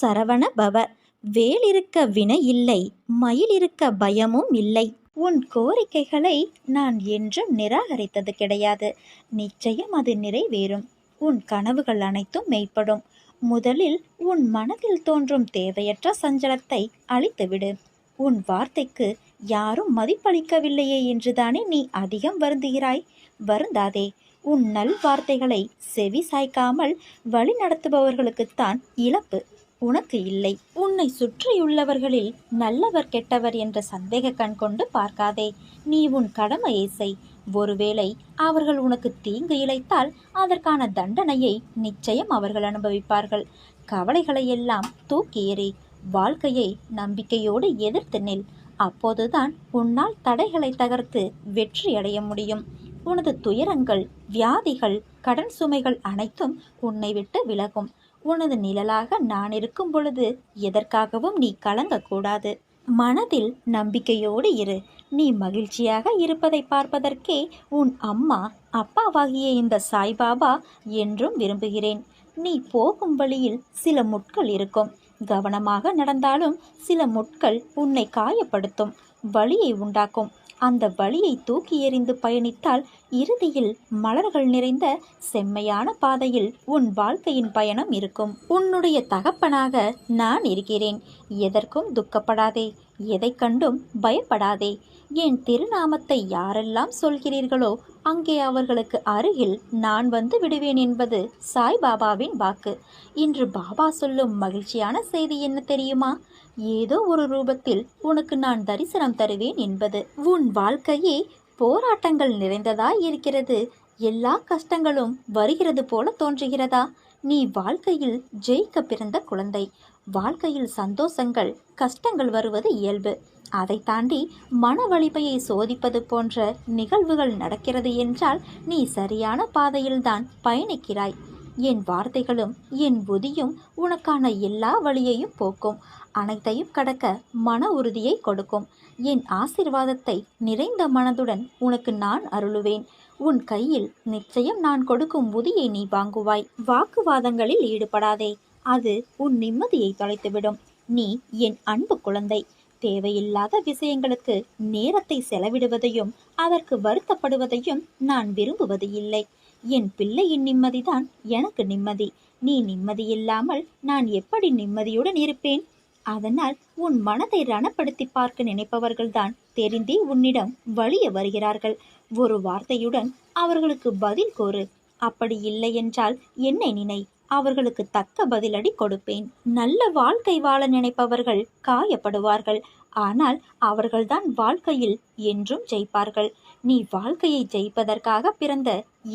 சரவண பவ. வேலிருக்க வினை இல்லை மயில் இருக்க பயமும் இல்லை. உன் கோரிக்கைகளை நான் என்றும் நிராகரித்தது கிடையாது. நிச்சயம் அது நிறைவேறும். உன் கனவுகள் அனைத்தும் மெய்ப்படும். முதலில் உன் மனதில் தோன்றும் தேவையற்ற சஞ்சலத்தை அழித்துவிடு. உன் வார்த்தைக்கு யாரும் மதிப்பளிக்கவில்லையே என்றுதானே நீ அதிகம் வருந்துகிறாய்? வருந்தாதே. உன் நல் வார்த்தைகளை செவி சாய்க்காமல் வழி நடத்துபவர்களுக்குத்தான் இழப்பு. உனக்கு இல்லை. உன்னை சுற்றியுள்ளவர்களில் நல்லவர் கெட்டவர் என்ற சந்தேக கண் கொண்டு பார்க்காதே. நீ உன் கடமையை செய். ஒருவேளை அவர்கள் உனக்கு தீங்கு இழைத்தால் அதற்கான தண்டனையை நிச்சயம் அவர்கள் அனுபவிப்பார்கள். கவலைகளை எல்லாம் தூக்கி எறி வாழ்க்கையை நம்பிக்கையோடு எதிர்த்து நில். அப்போதுதான் உன்னால் தடைகளை தகர்த்து வெற்றி அடைய முடியும். உனது துயரங்கள் வியாதிகள் கடன் சுமைகள் அனைத்தும் உன்னை விட்டு விலகும். உனது நிழலாக நான் இருக்கும் பொழுது எதற்காகவும் நீ கலங்கக்கூடாது. மனதில் நம்பிக்கையோடு இரு. நீ மகிழ்ச்சியாக இருப்பதை பார்ப்பதற்கே உன் அம்மா அப்பாவாகிய இந்த சாய்பாபா என்றும் விரும்புகிறேன். நீ போகும் வழியில் சில முட்கள் இருக்கும். கவனமாக நடந்தாலும் சில முட்கள் உன்னை காயப்படுத்தும். வழியை உண்டாக்கும். அந்த வழியை தூக்கி எறிந்து பயணித்தால் இறுதியில் மலர்கள் நிறைந்த செம்மையான பாதையில் உன் வாழ்க்கையின் பயணம் இருக்கும். உன்னுடைய தகப்பனாக நான் இருக்கிறேன். எதற்கும் துக்கப்படாதே. எதை கண்டும் பயப்படாதே. என் திருநாமத்தை யாரெல்லாம் சொல்கிறீர்களோ அங்கே அவர்களுக்கு அருகில் நான் வந்து விடுவேன் என்பது சாய்பாபாவின் வாக்கு. இன்று பாபா சொல்லும் மகிழ்ச்சியான செய்தி என்ன தெரியுமா? ஏதோ ஒரு ரூபத்தில் உனக்கு நான் தரிசனம் தருவேன் என்பது. உன் வாழ்க்கையே போராட்டங்கள் நிறைந்ததாய் இருக்கிறது? எல்லா கஷ்டங்களும் வருகிறது போல தோன்றுகிறதா? நீ வாழ்க்கையில் ஜெயிக்க பிறந்த குழந்தை. வாழ்க்கையில் சந்தோஷங்கள் கஷ்டங்கள் வருவது இயல்பு. அதை தாண்டி மன வலிமையை சோதிப்பது போன்ற நிகழ்வுகள் நடக்கிறது என்றால் நீ சரியான பாதையில்தான் பயணிக்கிறாய். என் வார்த்தைகளும் என் புதியும் உனக்கான எல்லா வழியையும் போக்கும். அனைத்தையும் கடக்க மன உறுதியை கொடுக்கும். என் ஆசிர்வாதத்தை நிறைந்த மனதுடன் உனக்கு நான் அருளுவேன். உன் கையில் நிச்சயம் நான் கொடுக்கும் உதியை நீ வாங்குவாய். வாக்குவாதங்களில் ஈடுபடாதே. அது உன் நிம்மதியை தொலைத்துவிடும். நீ என் அன்பு குழந்தை. தேவையில்லாத விஷயங்களுக்கு நேரத்தை செலவிடுவதையும் அதற்கு வருத்தப்படுவதையும் நான் விரும்புவது இல்லை என் பிள்ளையின் நிம்மதிதான் எனக்கு நிம்மதி. நீ நிம்மதியில்லாமல் நான் எப்படி நிம்மதியுடன் இருப்பேன்? அதனால் உன் மனதை ரணப்படுத்தி பார்க்க நினைப்பவர்கள்தான் தெரிந்தே உன்னிடம் வழிய வருகிறார்கள். ஒரு வார்த்தையுடன் அவர்களுக்கு பதில் கோரு அப்படி இல்லை என்றால் என்னை நினை. அவர்களுக்கு தக்க பதிலடி கொடுப்பேன். நல்ல வாழ்க்கை வாழ நினைப்பவர்கள் காயப்படுவார்கள். ஆனால் அவர்கள்தான் வாழ்க்கையில் என்றும் ஜெயிப்பார்கள். நீ வாழ்க்கையை ஜெயிப்பதற்காக பிறந்த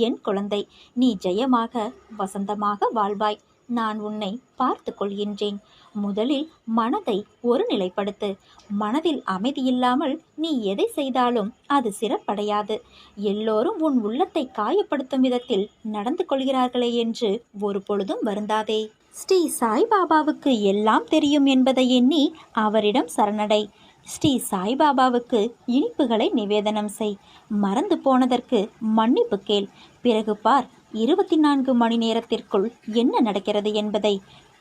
என் குழந்தை. நீ ஜெயமாக வசந்தமாக வாழ்வாய். நான் உன்னை பார்த்து கொள்கின்றேன் முதலில் மனதை ஒருநிலைப்படுத்து மனதில் அமைதியில்லாமல் நீ எதை செய்தாலும் அது சிறப்படையாது. எல்லோரும் உன் உள்ளத்தை காயப்படுத்தும் விதத்தில் நடந்து கொள்கிறார்களே என்று ஒரு பொழுதும் வருந்தாதே. ஸ்ரீ சாய்பாபாவுக்கு எல்லாம் தெரியும் என்பதை எண்ணி அவரிடம் சரணடை. ஸ்ரீ சாய்பாபாவுக்கு இனிப்புகளை நிவேதனம் செய். மறந்து போனதற்கு மன்னிப்பு கேள். பிறகு பார் இருபத்தி நான்கு மணி நேரத்திற்குள் என்ன நடக்கிறது என்பதை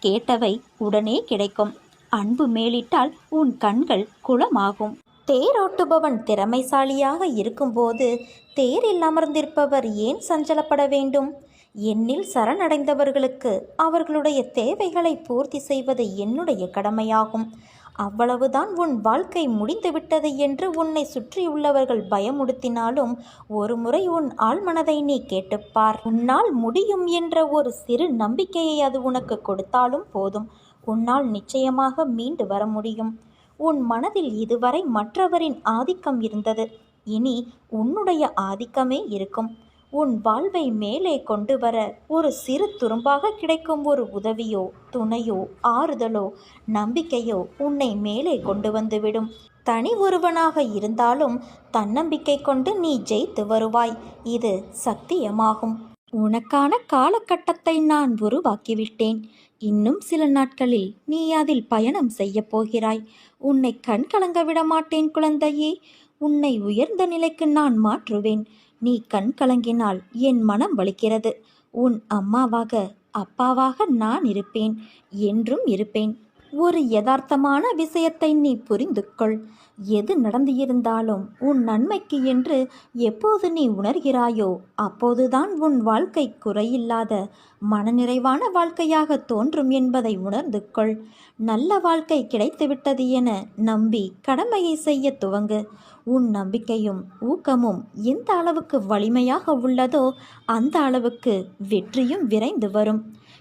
கேட்டவை உடனே கிடைக்கும். அன்பு மேலிட்டால் உன் கண்கள் குளமாகும். தேரோட்டுபவன் திறமைசாலியாக இருக்கும்போது தேரில் அமர்ந்திருப்பவர் ஏன் சஞ்சலப்பட வேண்டும்? என்னில் சரணடைந்தவர்களுக்கு அவர்களுடைய தேவைகளை பூர்த்தி செய்வது என்னுடைய கடமையாகும். அவ்வளவுதான் உன் வாழ்க்கை முடிந்துவிட்டது என்று உன்னை சுற்றியுள்ளவர்கள் பயமுடுத்தினாலும் ஒரு முறை உன் ஆழ்மனதை நீ கேட்டுப்பார். உன்னால் முடியும் என்ற ஒரு சிறு நம்பிக்கையை அது உனக்கு கொடுத்தாலும் போதும். உன்னால் நிச்சயமாக மீண்டு வர முடியும். உன் மனதில் இதுவரை மற்றவரின் ஆதிக்கம் இருந்தது. இனி உன்னுடைய ஆதிக்கமே இருக்கும். உன் வாழ்வை மேலே கொண்டு வர ஒரு சிறு துரும்பாக கிடைக்கும் ஒரு உதவியோ துணையோ ஆறுதலோ நம்பிக்கையோ உன்னை மேலே கொண்டு வந்துவிடும். தனி ஒருவனாக இருந்தாலும் தன்னம்பிக்கை கொண்டு நீ ஜெயித்து வருவாய். இது சத்தியமாகும். உனக்கான காலகட்டத்தை நான் உருவாக்கிவிட்டேன். இன்னும் சில நாட்களில் நீ அதில் பயணம் செய்யப் போகிறாய். உன்னை கண் கலங்க விட மாட்டேன் குழந்தையே. உன்னை உயர்ந்த நிலைக்கு நான் மாற்றுவேன். நீ கண் கலங்கினால் என் மனம் வலிக்கிறது. உன் அம்மாவாக அப்பாவாக நான் இருப்பேன். என்றும் இருப்பேன். ஒரு யதார்த்தமான விஷயத்தை நீ புரிந்து கொள் எது நடந்து இருந்தாலும் உன் நன்மைக்கு என்று எப்போது நீ உணர்கிறாயோ அப்போதுதான் உன் வாழ்க்கை குறையில்லாத மனநிறைவான வாழ்க்கையாக தோன்றும் என்பதை உணர்ந்து கொள் நல்ல வாழ்க்கை கிடைத்துவிட்டது என நம்பி கடமையை செய்ய துவங்கு. உன் நம்பிக்கையும் ஊக்கமும் எந்த அளவுக்கு வலிமையாக உள்ளதோ அந்த அளவுக்கு வெற்றியும் விரைந்து வரும்.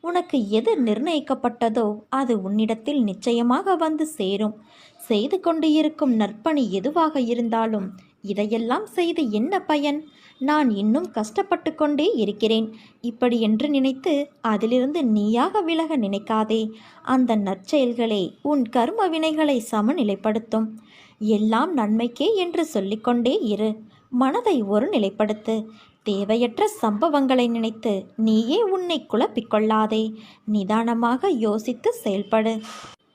உனக்கு எது நிர்ணயிக்கப்பட்டதோ அது உன்னிடத்தில் நிச்சயமாக வந்து சேரும். செய்து கொண்டு இருக்கும் நற்பணி எதுவாக இருந்தாலும் இதையெல்லாம் செய்து என்ன பயன்? நான் இன்னும் கஷ்டப்பட்டு கொண்டே இருக்கிறேன். இப்படி என்று நினைத்து அதிலிருந்து நீயாக விலக நினைக்காதே. அந்த நற்செயல்களே உன் கர்ம வினைகளை சமநிலைப்படுத்தும். எல்லாம் நன்மைக்கே என்று சொல்லிக்கொண்டே இரு. மனதை ஒரு நிலைப்படுத்து. தேவையற்ற சம்பவங்களை நினைத்து நீயே உன்னை குழப்பிக்கொள்ளாதே. நிதானமாக யோசித்து செயல்படு.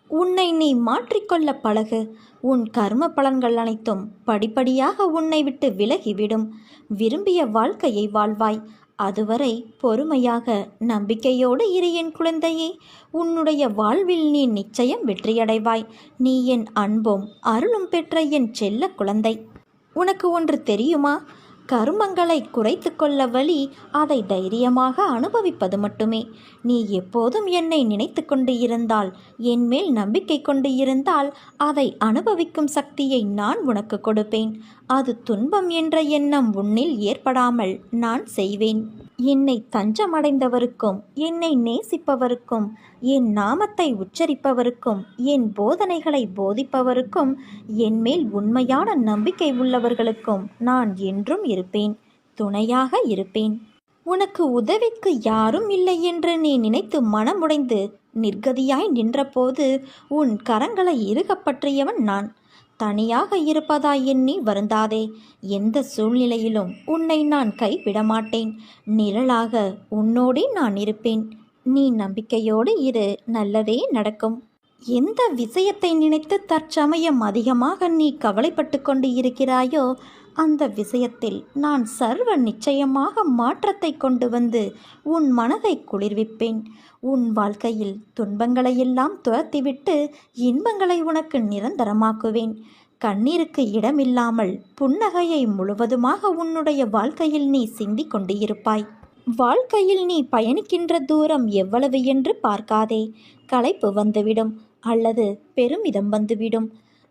உன்னை நீ மாற்றிக்கொள்ள பழகு. உன் கர்ம பலன்கள் அனைத்தும் படிப்படியாக உன்னை விட்டு விலகிவிடும். விரும்பிய வாழ்க்கையை வாழ்வாய். அதுவரை பொறுமையாக நம்பிக்கையோடு இரு என் குழந்தையே. உன்னுடைய வாழ்வில் நீ நிச்சயம் வெற்றியடைவாய். நீ என் அன்பும் அருளும் பெற்ற என் செல்ல குழந்தை. உனக்கு ஒன்று தெரியுமா? கருமங்களை குறைத்து கொள்ள வழி அதை தைரியமாக அனுபவிப்பது மட்டுமே. நீ எப்போதும் என்னை நினைத்து கொண்டு இருந்தால் என் மேல் நம்பிக்கை கொண்டு இருந்தால் அதை அனுபவிக்கும் சக்தியை நான் உனக்கு கொடுப்பேன். அது துன்பம் என்ற எண்ணம் உன்னில் ஏற்படாமல் நான் செய்வேன். என்னை தஞ்சமடைந்தவருக்கும் என்னை நேசிப்பவருக்கும் என் நாமத்தை உச்சரிப்பவருக்கும் என் போதனைகளை போதிப்பவருக்கும் என்மேல் உண்மையான நம்பிக்கை உள்ளவர்களுக்கும் நான் என்றும் இருப்பேன் துணையாக இருப்பேன். உனக்கு உதவிக்கு யாரும் இல்லை என்று நீ நினைத்து மனமுடைந்து நிர்கதியாய் நின்றபோது உன் கரங்களை இறுகப்பற்றியவன் நான். தனியாக இருப்பதாய் எண்ணி வருந்தாதே. எந்த சூழ்நிலையிலும் உன்னை நான் கைவிட மாட்டேன் நிழலாக உன்னோடே நான் இருப்பேன். நீ நம்பிக்கையோடு இரு. நல்லதே நடக்கும். எந்த விஷயத்தை நினைத்து தற்சமயம் அதிகமாக நீ கவலைப்பட்டு கொண்டு இருக்கிறாயோ அந்த விஷயத்தில் நான் சர்வ நிச்சயமாக மாற்றத்தை கொண்டு வந்து உன் மனதை குளிர்விப்பேன். உன் வாழ்க்கையில் துன்பங்களையெல்லாம் துரத்திவிட்டு இன்பங்களை உனக்கு நிரந்தரமாக்குவேன். கண்ணீருக்கு இடமில்லாமல் புன்னகையை முழுவதுமாக உன்னுடைய வாழ்க்கையில் நீ சிந்திக் கொண்டு இருப்பாய் வாழ்க்கையில் நீ பயணிக்கின்ற தூரம் எவ்வளவு என்று பார்க்காதே. களைப்பு வந்துவிடும் அல்லது பெருமிதம் வந்துவிடும்.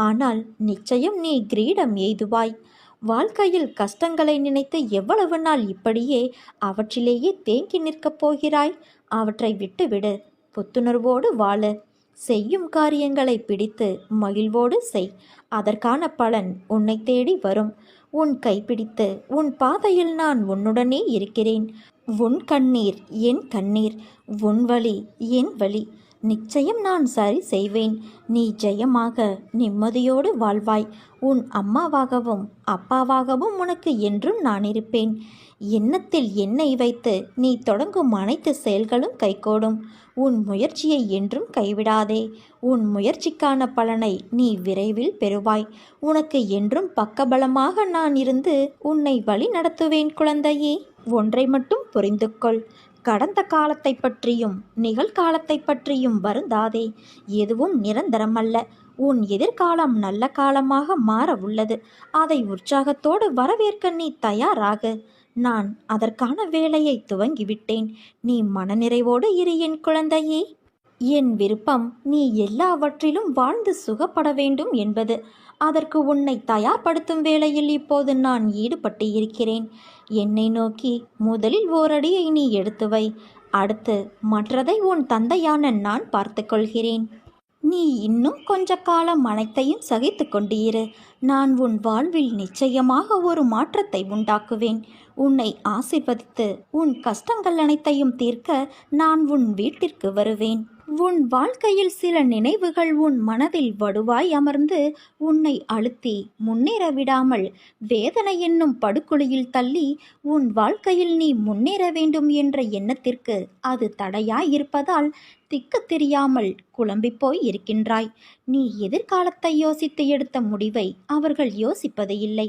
ஆனால் நிச்சயம் நீ கிரீடம் எய்துவாய். வாழ்க்கையில் கஷ்டங்களை நினைத்து எவ்வளவு நாள் இப்படியே அவற்றிலேயே தேங்கி நிற்கப் போகிறாய்? அவற்றை விட்டுவிடு. புத்துணர்வோடு வாழு. செய்யும் காரியங்களை பிடித்து மகிழ்வோடு செய். அதற்கான பலன் உன்னை தேடி வரும். உன் கைப்பிடித்து உன் பாதையில் நான் உன்னுடனே இருக்கிறேன். உன் கண்ணீர் என் கண்ணீர். உன் வழி என் வழி. நிச்சயம் நான் சரி செய்வேன். நீ ஜெயமாக நிம்மதியோடு வாழ்வாய். உன் அம்மாவாகவும் அப்பாவாகவும் உனக்கு என்றும் நான் இருப்பேன். எண்ணத்தில் என்னை வைத்து நீ தொடங்கும் அனைத்து செயல்களும் கைகோடும். உன் முயற்சியை என்றும் கைவிடாதே. உன் முயற்சிக்கான பலனை நீ விரைவில் பெறுவாய். உனக்கு என்றும் பக்கபலமாக நான் இருந்து உன்னை வழி நடத்துவேன் குழந்தையே. ஒன்றை மட்டும் புரிந்து கொள் கடந்த காலத்தை பற்றியும் நிகழ்காலத்தை பற்றியும் வருந்தாதே. எதுவும் நிரந்தரமல்ல. உன் எதிர்காலம் நல்ல காலமாக மாற உள்ளது. அதை உற்சாகத்தோடு வரவேற்க நீ தயாராக. நான் அதற்கான வேலையை துவங்கிவிட்டேன். நீ மனநிறைவோடு இரு என் குழந்தையே. என் விருப்பம் நீ எல்லாவற்றிலும் வாழ்ந்து சுகப்பட வேண்டும் என்பது. அதற்கு உன்னை தயார்படுத்தும் வேளையில் இப்போது நான் ஈடுபட்டு இருக்கிறேன். என்னை நோக்கி முதலில் ஓரடியை நீ எடுத்து வை. அடுத்து மற்றதை உன் தந்தையான நான் பார்த்து கொள்கிறேன். நீ இன்னும் கொஞ்ச காலம் அனைத்தையும் சகித்து கொண்டிரு. இரு நான் உன் வாழ்வில் நிச்சயமாக ஒரு மாற்றத்தை உண்டாக்குவேன். உன்னை ஆசிர்வதித்து உன் கஷ்டங்கள் அனைத்தையும் தீர்க்க நான் உன் வீட்டிற்கு வருவேன். உன் வாழ்க்கையில் சில நினைவுகள் உன் மனதில் வடுவாய் அமர்ந்து உன்னை அழுத்தி முன்னேற விடாமல் வேதனை என்னும் படுகொலியில் தள்ளி உன் வாழ்க்கையில் நீ முன்னேற வேண்டும் என்ற எண்ணத்திற்கு அது தடையாய் இருப்பதால் திக்கு தெரியாமல் குழம்பிப்போய் இருக்கின்றாய். நீ எதிர்காலத்தை யோசித்து எடுத்த முடிவை அவர்கள் யோசிப்பது இல்லை.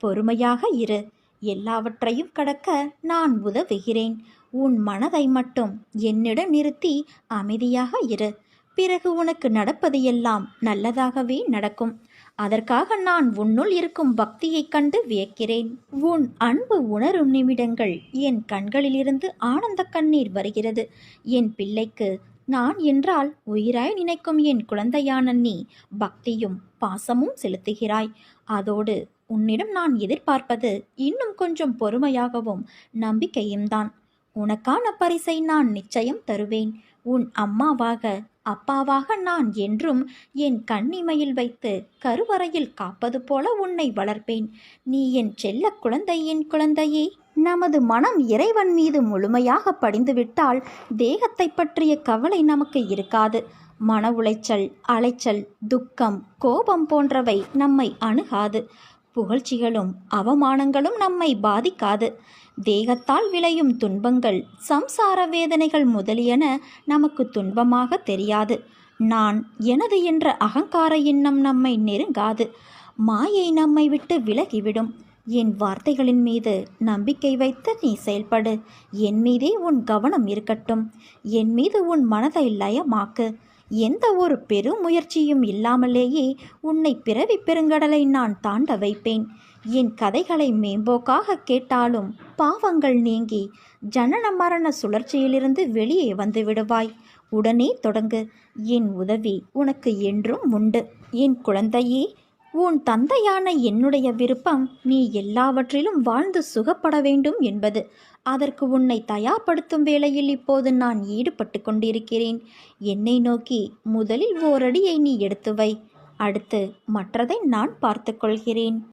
பொறுமையாக இரு. எல்லாவற்றையும் கடக்க நான் உதவுகிறேன். உன் மனதை மட்டும் என்னிடம் நிறுத்தி அமைதியாக இரு. பிறகு உனக்கு நடப்பது எல்லாம் நல்லதாகவே நடக்கும். அதற்காக நான் உன்னுள் இருக்கும் பக்தியைக் கண்டு வியக்கிறேன். உன் அன்பு உணரும் நிமிடங்கள் என் கண்களிலிருந்து ஆனந்த கண்ணீர் வருகிறது. என் பிள்ளைக்கு நான் என்றால் உயிராய் நினைக்கும் என் குழந்தையான நீ பக்தியும் பாசமும் செலுத்துகிறாய். அதோடு உன்னிடம் நான் எதிர்பார்ப்பது இன்னும் கொஞ்சம் பொறுமையாகவும் நம்பிக்கையும் தான். உனக்கான பரிசை நான் நிச்சயம் தருவேன். உன் அம்மாவாக அப்பாவாக நான் என்றும் என் கண்ணிமையில் வைத்து கருவறையில் காப்பது போல உன்னை வளர்ப்பேன். நீ என் செல்ல குழந்தை என் குழந்தையே. நமது மனம் இறைவன் மீது முழுமையாக படிந்துவிட்டால் தேகத்தை பற்றிய கவலை நமக்கு இருக்காது. மன உளைச்சல் அலைச்சல் துக்கம் கோபம் போன்றவை நம்மை அணுகாது. புகழ்ச்சிகளும் அவமானங்களும் நம்மை பாதிக்காது. தேகத்தால் விளையும் துன்பங்கள் சம்சார வேதனைகள் முதலியன நமக்கு துன்பமாக தெரியாது. நான் எனது என்ற அகங்கார எண்ணம் நம்மை நெருங்காது. மாயை நம்மை விட்டு விலகிவிடும். என் வார்த்தைகளின் மீது நம்பிக்கை வைத்து நீ செயல்படு. என் மீதே உன் கவனம் இருக்கட்டும். என் மீது உன் மனதை லயமாக்கு. எந்த ஒரு பெரும் முயற்சியும் இல்லாமலேயே உன்னை பிறவி பெருங்கடலை நான் தாண்ட வைப்பேன். என் கதைகளை மேம்போக்காக கேட்டாலும் பாவங்கள் நீங்கி ஜனன மரண சுழற்சியிலிருந்து வெளியே வந்து விடுவாய். உடனே தொடங்கு. என் உதவி உனக்கு என்றும் உண்டு. என் குழந்தையே உன் தந்தையான என்னுடைய விருப்பம் நீ எல்லாவற்றிலும் வாழ்ந்து சுகப்பட வேண்டும் என்பது. அதற்கு உன்னை தயார்படுத்தும் வேளையில் இப்போது நான் ஈடுபட்டு கொண்டிருக்கிறேன். என்னை நோக்கி முதலில் ஓரடியை நீ எடுத்து வை. அடுத்து மற்றதை நான் பார்த்துக்கொள்கிறேன்